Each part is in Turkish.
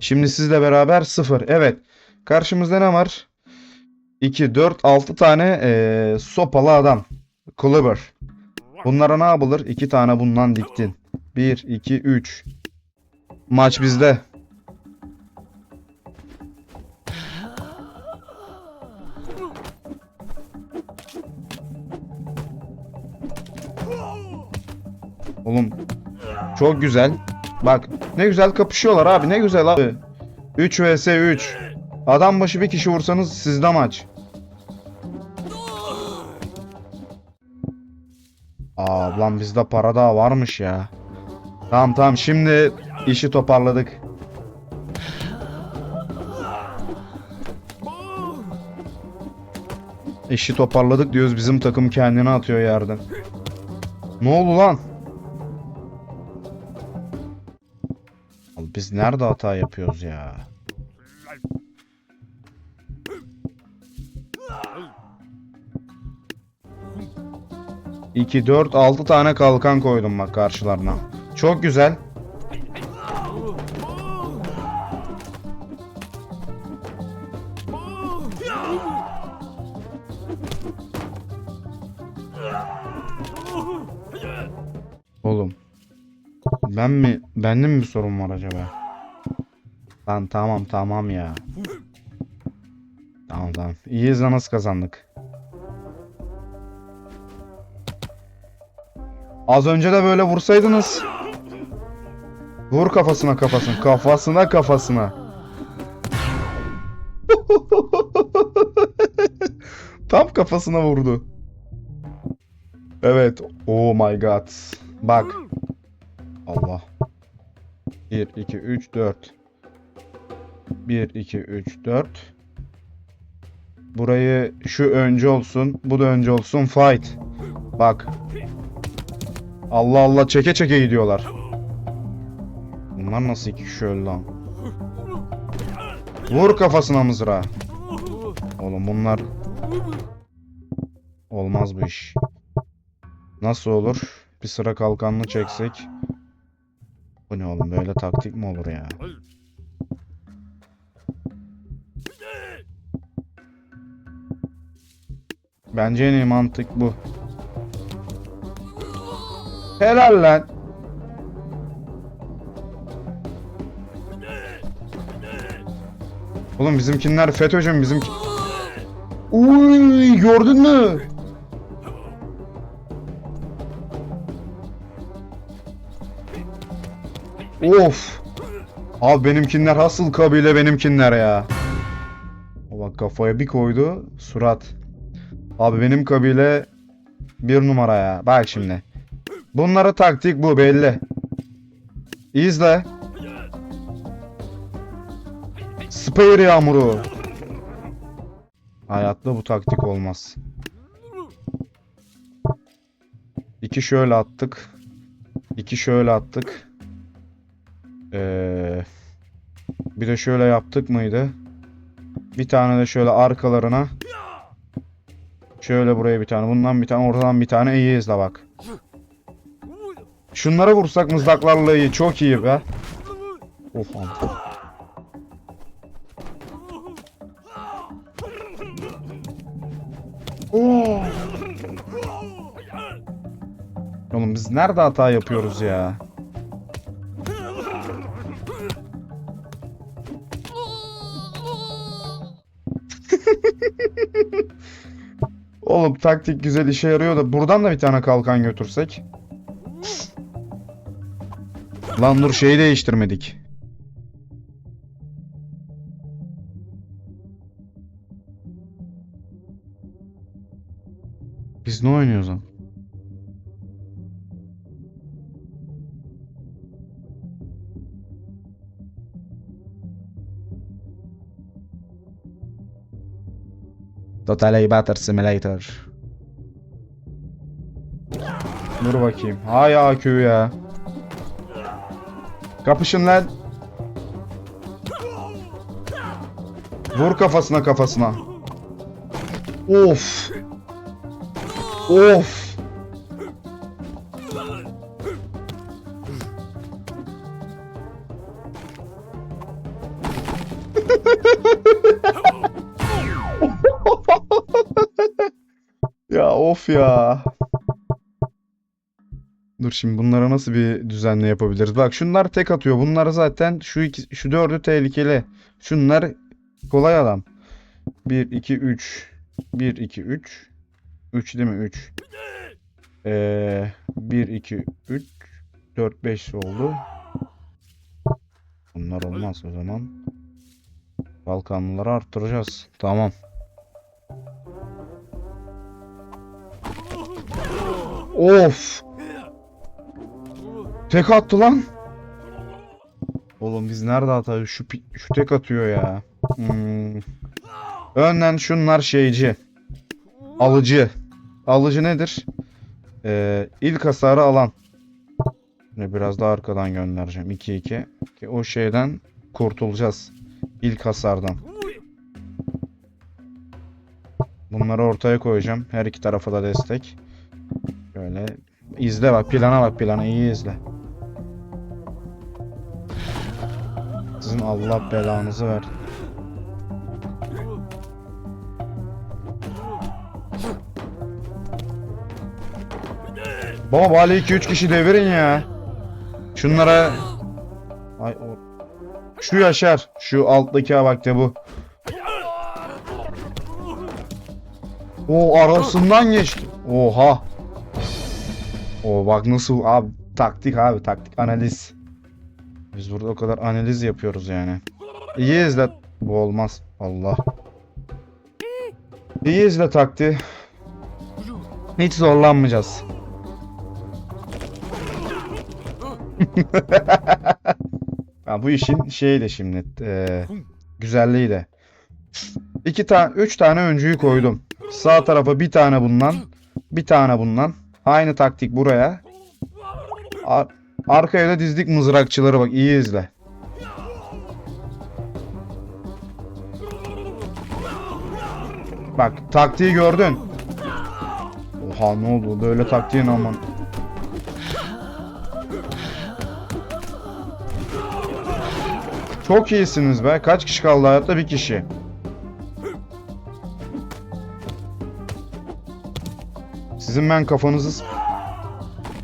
Şimdi sizle beraber 0. Evet. Karşımızda ne var? 2, 4, 6 tane eee, sopalı adam. Clubber. Bunlara ne yapılır? 2 tane bundan diktin. 1, 2, 3. Maç bizde. Oğlum çok güzel. Bak ne güzel kapışıyorlar abi ne güzel abi. 3 vs 3. Adam başı bir kişi vursanız sizde maç. Aa lan bizde para daha varmış ya. Tamam tamam şimdi işi toparladık. İşi toparladık diyoruz bizim takım kendini atıyor yerden. Ne oldu lan? Biz nerede hata yapıyoruz ya? İki, dört, altı tane kalkan koydum bak karşılarına. Çok güzel. Ben mi? Bende mi bir sorun var acaba? Lan tamam tamam ya. Tamam tamam. İyiyiz lan nasıl kazandık? Az önce de böyle vursaydınız. Vur kafasına kafasına. Kafasına kafasına. Tam kafasına vurdu. Evet. Oh my god. Bak. Allah. 1, 2, 3, 4. 1, 2, 3, 4. Burayı şu önce olsun. Bu da önce olsun. Fight. Bak. Allah Allah çeke çeke gidiyorlar. Bunlar nasıl iki kişi öldü lan? Vur kafasına mızrağı. Oğlum bunlar... Olmaz bu iş. Nasıl olur? Bir sıra kalkanlı çeksek. Bu ne oğlum böyle taktik mi olur ya? Bence en iyi mantık bu. Helal lan. Oğlum bizimkinler FETÖ'cü mü bizimki? Uy gördün mü? Of. Abi benimkinler hasıl kabile benimkinler ya. Bak kafaya bir koydu surat. Abi benim kabile bir numara ya. Bak şimdi. Bunlara taktik bu belli. İzle. Spare yağmuru. Hayatta bu taktik olmaz. İki şöyle attık. İki şöyle attık. Ee, bir de şöyle yaptık mıydı? Bir tane de şöyle arkalarına. Şöyle buraya bir tane. Bundan bir tane. Oradan bir tane. İyi izle bak. Şunlara vursak mızraklarla iyi. Çok iyi be. Of. Oo. Oğlum biz nerede hata yapıyoruz ya? Taktik güzel işe yarıyor da buradan da bir tane kalkan götürsek. Lan dur şeyi değiştirmedik. Biz ne oynuyoruz lan? Total Battle Simulator. Dur bakayım. Hay AQ ya. Kapışın lan. Vur kafasına kafasına. Of. Of. Ya. Dur şimdi bunlara nasıl bir düzenle yapabiliriz? Bak şunlar tek atıyor. Bunlar zaten şu iki, şu dördü tehlikeli. Şunlar kolay adam. 1 2 3 1 2 3 3 değil mi? 3. Ee, 1 2 3 4 5 oldu. Bunlar olmaz o zaman. Balkanlıları arttıracağız. Tamam. Of. Tek attı lan. Oğlum biz nerede atıyoruz? Şu, şu tek atıyor ya. Hmm. Önden şunlar şeyci. Alıcı. Alıcı nedir? Ee, ilk hasarı alan. Ve biraz daha arkadan göndereceğim. 2-2. Ki O şeyden kurtulacağız. İlk hasardan. Bunları ortaya koyacağım. Her iki tarafa da destek. Şöyle izle bak plana bak plana iyi izle. Sizin Allah belanızı ver. Baba bari 2-3 kişi devirin ya. Şunlara Ay o Şu yaşar. Şu alttaki bak de bu. O arasından geçti. Oha. O bak nasıl abi taktik abi taktik analiz. Biz burada o kadar analiz yapıyoruz yani. İyi izle. Bu olmaz. Allah. İyi izle taktiği. Hiç zorlanmayacağız. Ha, bu işin şeyi de şimdi eee, güzelliği de. İki tane, üç tane öncüyü koydum. Sağ tarafa bir tane bundan, bir tane bundan. Aynı taktik buraya. Ar- arkaya da dizdik mızrakçıları bak iyi izle. Bak taktiği gördün. Oha ne oldu böyle taktiğin aman. Çok iyisiniz be. Kaç kişi kaldı hayatta? Bir kişi. Sizin ben kafanızı...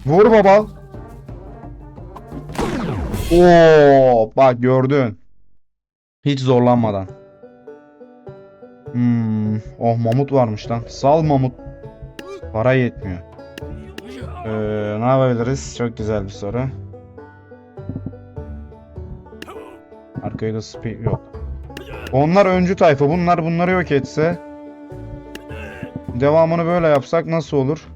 Vur baba. Oo, bak gördün. Hiç zorlanmadan. Hmm, oh mamut varmış lan. Sal mamut. Para yetmiyor. Ee, ne yapabiliriz? Çok güzel bir soru. Arkaya da speed yok. Onlar öncü tayfa. Bunlar bunları yok etse. Devamını böyle yapsak nasıl olur?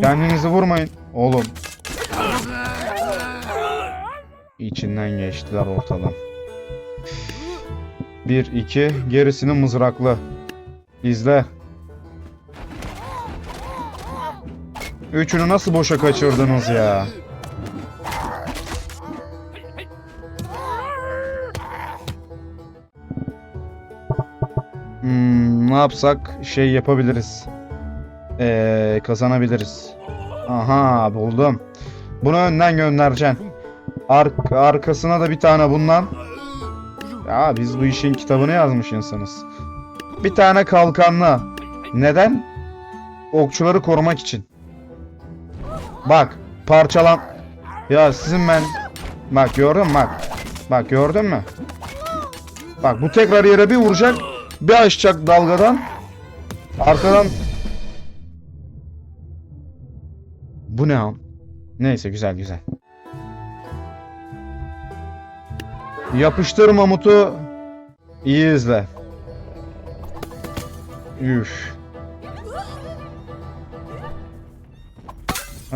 Kendinizi vurmayın. Oğlum. İçinden geçtiler ortadan. 1 2 gerisini mızraklı. İzle. Üçünü nasıl boşa kaçırdınız ya? Yapsak şey yapabiliriz. Ee, kazanabiliriz. Aha buldum. Bunu önden göndereceksin. Ar- arkasına da bir tane bundan. Ya biz bu işin kitabını yazmış insanız. Bir tane kalkanlı. Neden? Okçuları korumak için. Bak parçalan. Ya sizin ben. Bak gördün mü bak. Bak gördün mü? Bak bu tekrar yere bir vuracak. Bir açacak dalgadan. Arkadan. Bu ne am? Neyse güzel güzel. Yapıştır mamutu. İyi izle. Üf.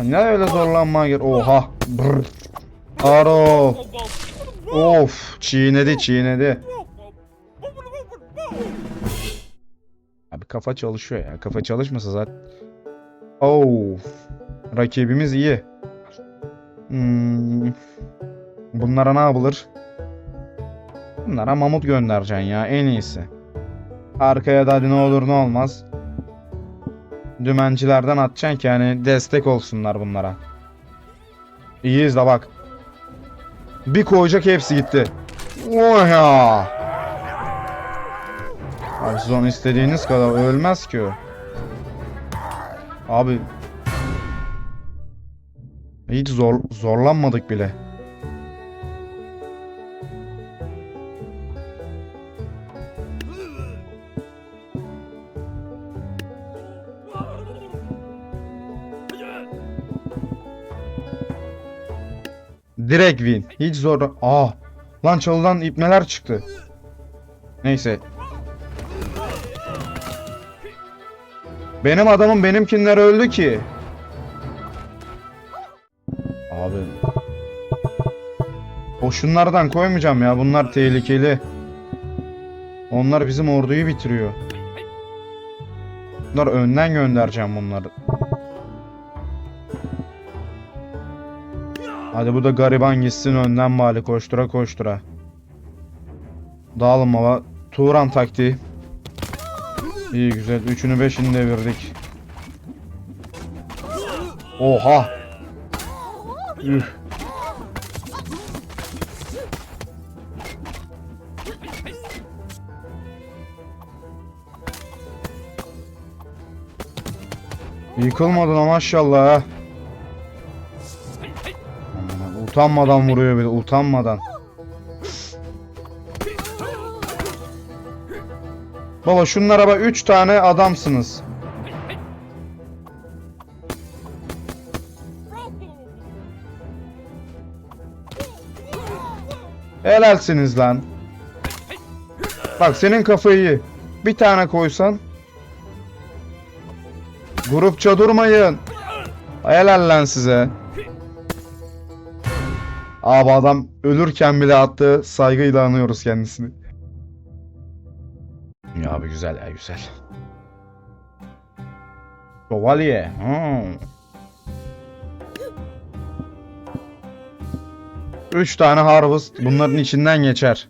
Ne öyle zorlanma gir. Oha. Brr. Aro. Of. Çiğnedi çiğnedi. Abi kafa çalışıyor ya. Kafa çalışmasa zaten. Oh. Rakibimiz iyi. Hmm. Bunlara ne yapılır? Bunlara mamut göndereceksin ya en iyisi. Arkaya da hadi ne olur ne olmaz. dümencilerden atacaksın ki hani destek olsunlar bunlara. İyiyiz de bak. Bir koyacak hepsi gitti. Oh onu istediğiniz kadar ölmez ki o. Abi. Hiç zor zorlanmadık bile. Direkt win. Hiç zor. Aa. Lan çalıdan ipneler çıktı. Neyse. Benim adamım benimkinler öldü ki. Abi. O şunlardan koymayacağım ya. Bunlar tehlikeli. Onlar bizim orduyu bitiriyor. Bunlar önden göndereceğim bunları. Hadi bu da gariban gitsin önden bari koştura koştura. Dağılın baba. Turan taktiği. İyi güzel. Üçünü beşini devirdik. Oha. Üf. Yıkılmadın ama maşallah Utanmadan vuruyor bir de utanmadan. Baba şunlara bak 3 tane adamsınız. Helalsiniz lan. Bak senin kafayı. Bir tane koysan. Grupça durmayın. Helal lan size. Abi adam ölürken bile attığı saygıyla anıyoruz kendisini. Ya abi güzel ya güzel. Şövalye. Hmm. Üç tane harvest bunların içinden geçer.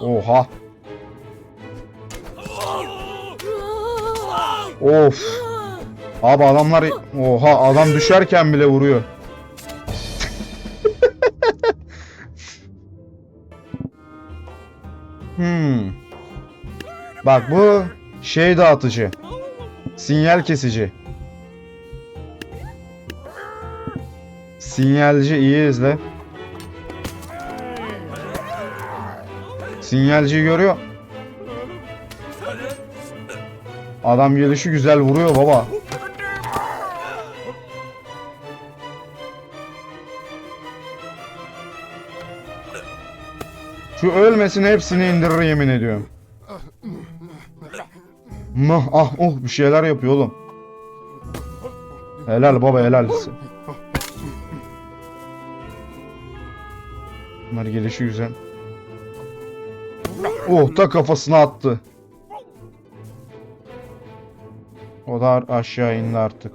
Oha. Of. Abi adamlar oha adam düşerken bile vuruyor. Bak bu şey dağıtıcı. Sinyal kesici. Sinyalci iyi izle. Sinyalciyi görüyor. Adam gelişi güzel vuruyor baba. Şu ölmesin hepsini indirir yemin ediyorum. Mah ah oh bir şeyler yapıyor oğlum. Helal baba helal. Bunlar gelişi güzel. Oh da kafasına attı. O da aşağı indi artık.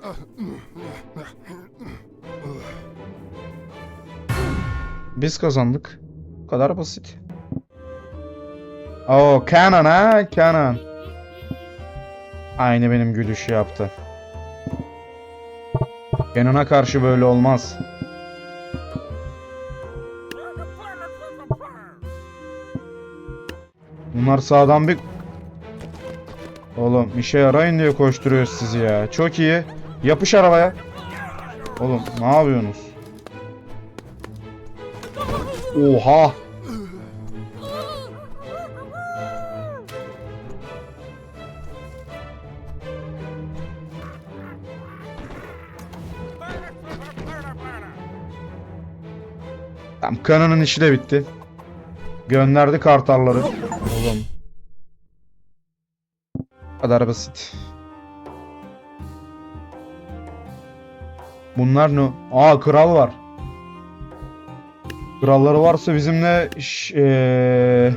Biz kazandık. Bu kadar basit. Oo Canon ha Canon. Aynı benim gülüşü yaptı. Canon'a karşı böyle olmaz. Bunlar sağdan bir... Oğlum işe yarayın diye koşturuyoruz sizi ya. Çok iyi. Yapış arabaya. Oğlum ne yapıyorsunuz? Oha. Kanının işi de bitti. Gönderdi kartalları. Oğlum. Bu kadar basit. Bunlar ne? Aa kral var. Kralları varsa bizimle eee,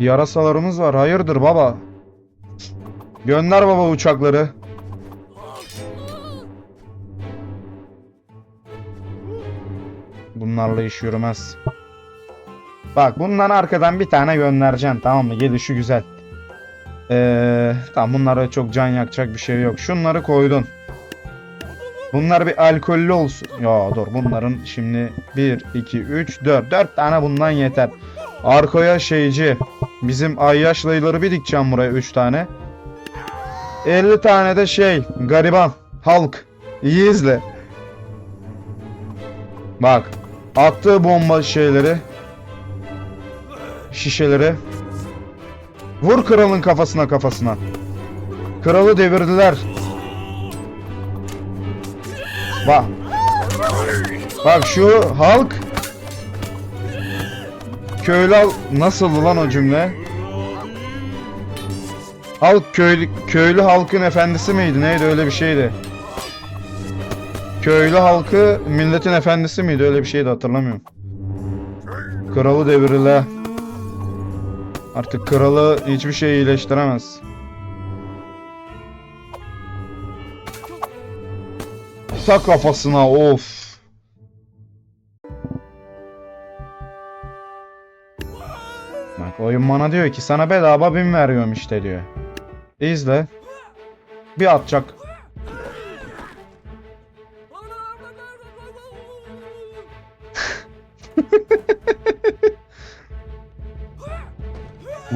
yarasalarımız var. Hayırdır baba? Gönder baba uçakları. Bunlarla iş yürümez. Bak bundan arkadan bir tane göndereceksin tamam mı? Gelişi güzel. Ee, tamam bunlara çok can yakacak bir şey yok. Şunları koydun. Bunlar bir alkollü olsun. Ya dur bunların şimdi 1, 2, 3, 4. 4 tane bundan yeter. Arkaya şeyci. Bizim ayyaşlayıları bir dikeceğim buraya 3 tane. 50 tane de şey gariban halk. İyi izle. Bak attığı bomba şeyleri şişeleri vur kralın kafasına kafasına. Kralı devirdiler. Bak. Bak şu halk köylü hal- nasıl lan o cümle? Halk köylü köylü halkın efendisi miydi? Neydi öyle bir şeydi. Köylü halkı milletin efendisi miydi? Öyle bir şeydi hatırlamıyorum. Kralı devrile. Artık kralı hiçbir şey iyileştiremez. Ta kafasına of. Bak oyun bana diyor ki sana bedava bin veriyorum işte diyor. İzle. Bir atacak.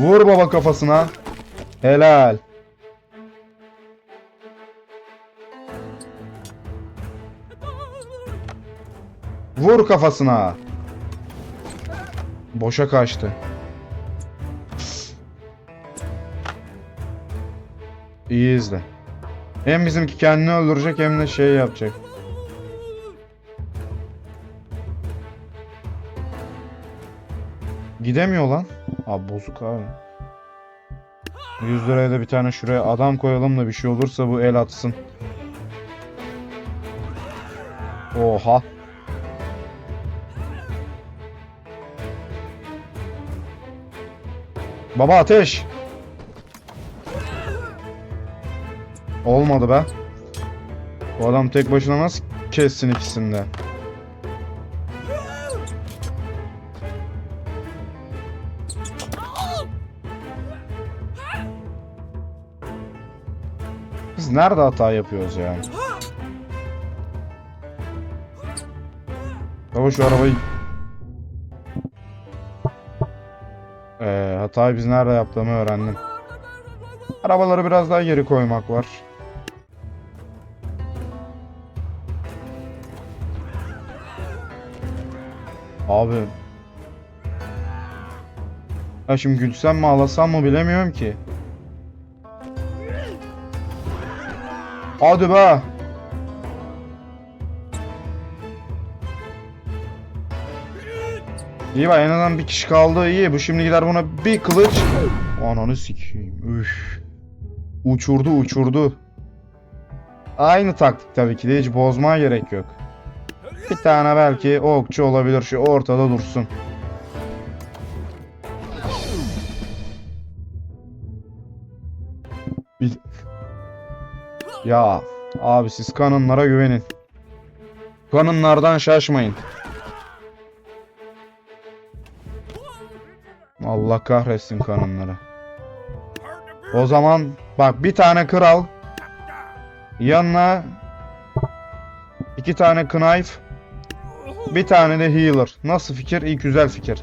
Vur baba kafasına. Helal. Vur kafasına. Boşa kaçtı. İyi izle. Hem bizimki kendini öldürecek hem de şey yapacak. Gidemiyor lan. Abi bozuk abi. 100 liraya da bir tane şuraya adam koyalım da bir şey olursa bu el atsın. Oha. Baba ateş. Olmadı be. Bu adam tek başına nasıl kessin ikisini Biz nerede hata yapıyoruz ya? Baba şu arabayı... Ee, hatayı biz nerede yaptığımı öğrendim. Arabaları biraz daha geri koymak var. Abi. Ya şimdi gülsem mi ağlasam mı bilemiyorum ki. Hadi be. İyi bak en azından bir kişi kaldı iyi. Bu şimdi gider buna bir kılıç. Ananı sikeyim. Üf. Uçurdu uçurdu. Aynı taktik tabii ki de hiç bozmaya gerek yok. Bir tane belki okçu olabilir şu ortada dursun. Ya abi siz kanınlara güvenin. Kanınlardan şaşmayın. Allah kahretsin kanınları. O zaman bak bir tane kral yanına iki tane knife bir tane de healer. Nasıl fikir? İyi güzel fikir.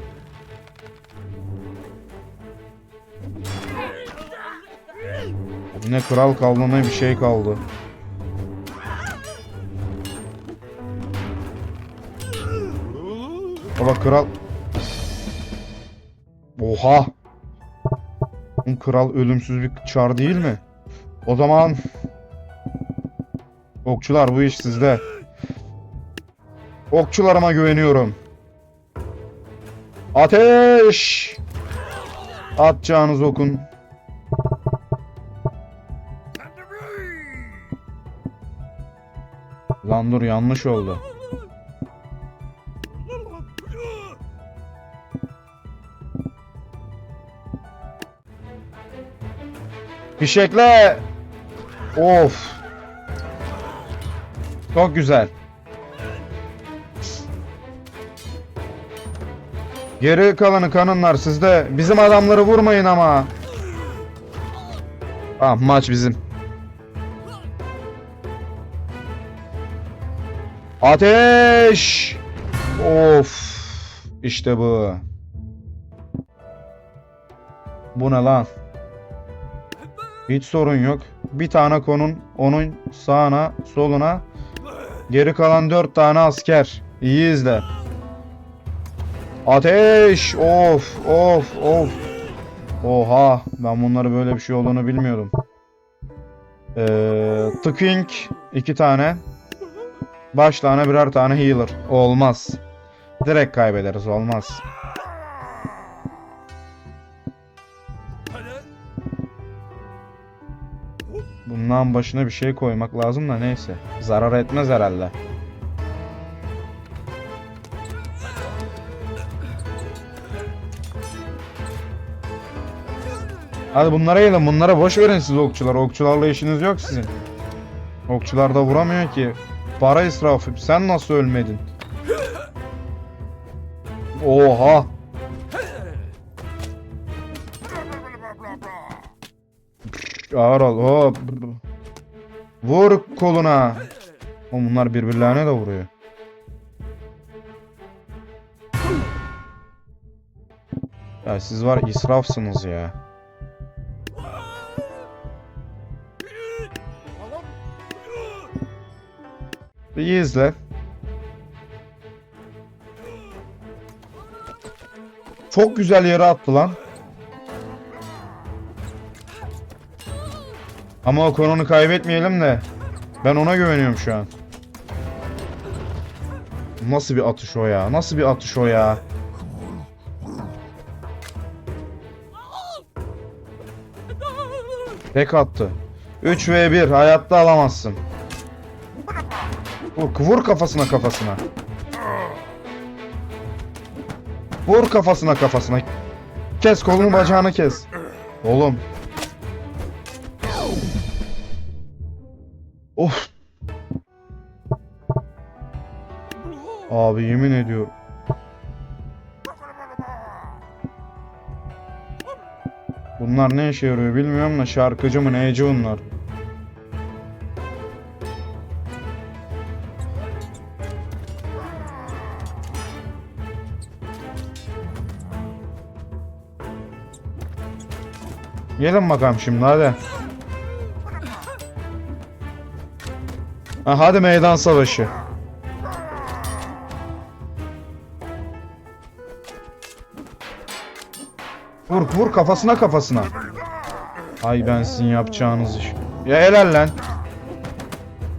Ne kral kaldı ne bir şey kaldı. Baba kral Oha! Kral ölümsüz bir çar değil mi? O zaman... Okçular bu iş sizde. Okçularıma güveniyorum. Ateş! Atacağınız okun. Lan dur yanlış oldu. Fişekle. Of. Çok güzel. Geri kalanı kanınlar sizde. Bizim adamları vurmayın ama. Tamam maç bizim. Ateş! Of! İşte bu. Bu ne lan? Hiç sorun yok. Bir tane konun onun sağına, soluna. Geri kalan dört tane asker. İyi izle. Ateş! Of, of, of. Oha, ben bunları böyle bir şey olduğunu bilmiyordum. Ee, Tıking iki tane. Başlarına birer tane healer. Olmaz. Direkt kaybederiz, olmaz. Bundan başına bir şey koymak lazım da neyse. Zarar etmez herhalde. Hadi bunlara gelin. Bunlara boş verin siz okçular. Okçularla işiniz yok sizin. Okçular da vuramıyor ki. Para israfı. Sen nasıl ölmedin? Oha. Ağır ol. Hop. Vur koluna. O bunlar birbirlerine de vuruyor. Ya siz var israfsınız ya. İyi izle. Çok güzel yere attı lan. Ama o konunu kaybetmeyelim de. Ben ona güveniyorum şu an. Nasıl bir atış o ya? Nasıl bir atış o ya? Tek attı. 3 v 1 hayatta alamazsın. Vur, vur kafasına kafasına. Vur kafasına kafasına. Kes kolunu bacağını kes. Oğlum. Of. Abi yemin ediyorum. Bunlar ne işe yarıyor bilmiyorum da şarkıcı mı neyci bunlar? Gelin bakalım şimdi hadi. Ha, hadi meydan savaşı. Vur vur kafasına kafasına. Ay ben sizin yapacağınız iş. Ya helal lan.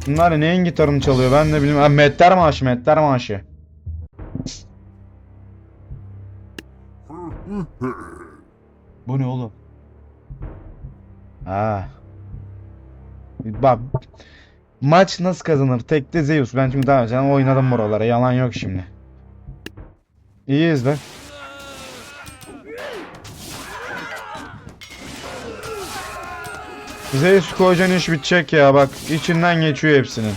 Bunlar neyin gitarını çalıyor ben de bilmiyorum. Metter maaşı Metter maaşı. Bu ne oğlum? Ha. Bak maç nasıl kazanır? Tekte Zeus. Ben çünkü daha önce oynadım buralara. Yalan yok şimdi. İyi izle. Zeus koyacaksın iş bitecek ya bak. içinden geçiyor hepsinin.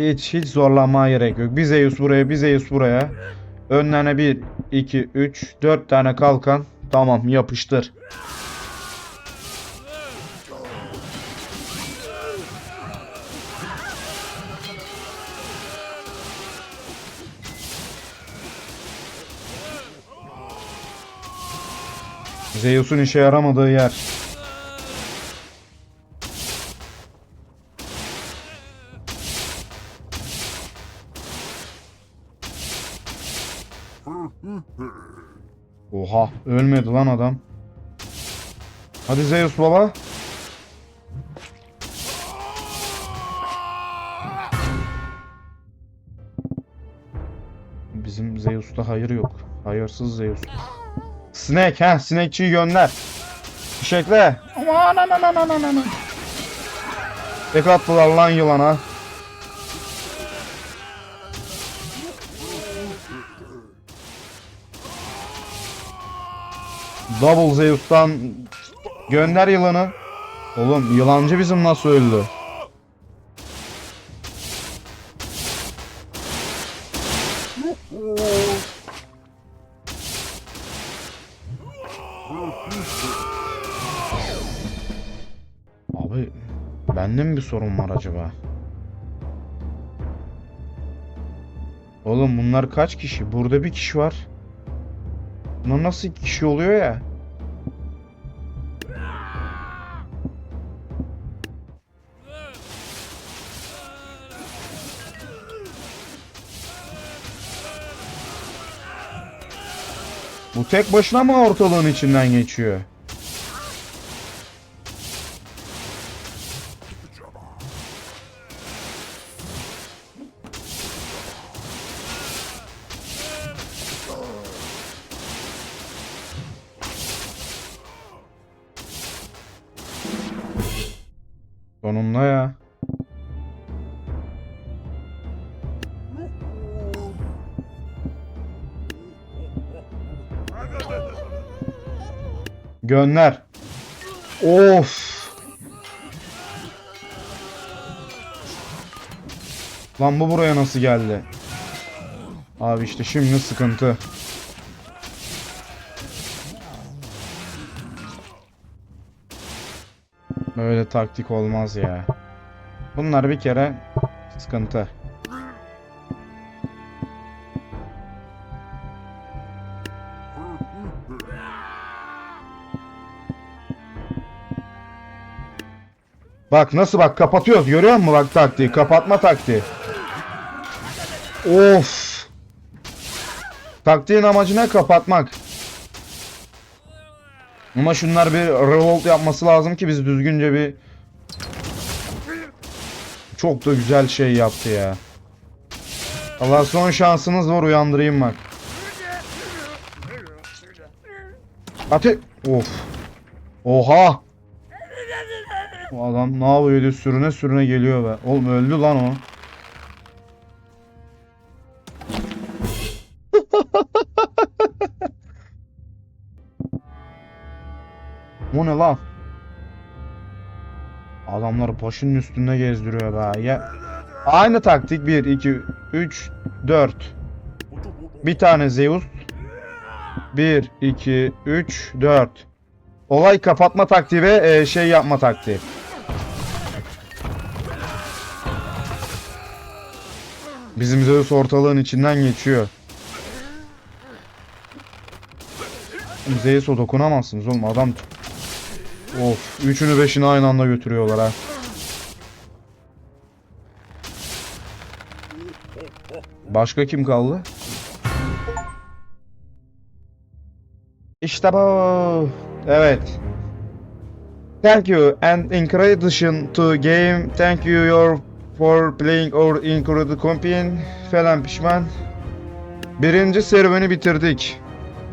Hiç hiç zorlanmaya gerek yok. Bir Zeus buraya, bir Zeus buraya. Önlerine 1, 2, 3, 4 tane kalkan. Tamam yapıştır. Zeus'un işe yaramadığı yer. Ölmedi lan adam. Hadi Zeus baba. Bizim Zeus'ta hayır yok. Hayırsız Zeus. Snake ha Snake'çiyi gönder. Fişekle. Aman aman aman aman aman. Tek attılar lan yılana. Double Zeus'tan gönder yılanı. Oğlum yılancı bizim nasıl öldü? Abi bende mi bir sorun var acaba? Oğlum bunlar kaç kişi? Burada bir kişi var. Bunlar nasıl iki kişi oluyor ya? Bu tek başına mı ortalığın içinden geçiyor? Sonunda ya. Gönder. Of. Lan bu buraya nasıl geldi? Abi işte şimdi sıkıntı. Böyle taktik olmaz ya. Bunlar bir kere sıkıntı. Bak nasıl bak kapatıyoruz görüyor musun bak taktiği kapatma taktiği. Of. Taktiğin amacı ne kapatmak. Ama şunlar bir revolt yapması lazım ki biz düzgünce bir çok da güzel şey yaptı ya. Allah son şansınız var uyandırayım bak. Ate of. Oha. O adam ne yapıyor diye sürüne sürüne geliyor be. Oğlum öldü lan o. Bu ne lan? Adamları başının üstünde gezdiriyor be. Ya aynı taktik 1 2 3 4. Bir tane Zeus. 1 2 3 4. Olay kapatma taktiği ve e, şey yapma taktiği. Bizim Zeus ortalığın içinden geçiyor. Zeus'a dokunamazsınız oğlum adam Of, üçünü beşini aynı anda götürüyorlar ha. Başka kim kaldı? İşte bu. Evet. Thank you and incredition to game. Thank you your for playing our incredible campaign falan pişman. Birinci serüveni bitirdik.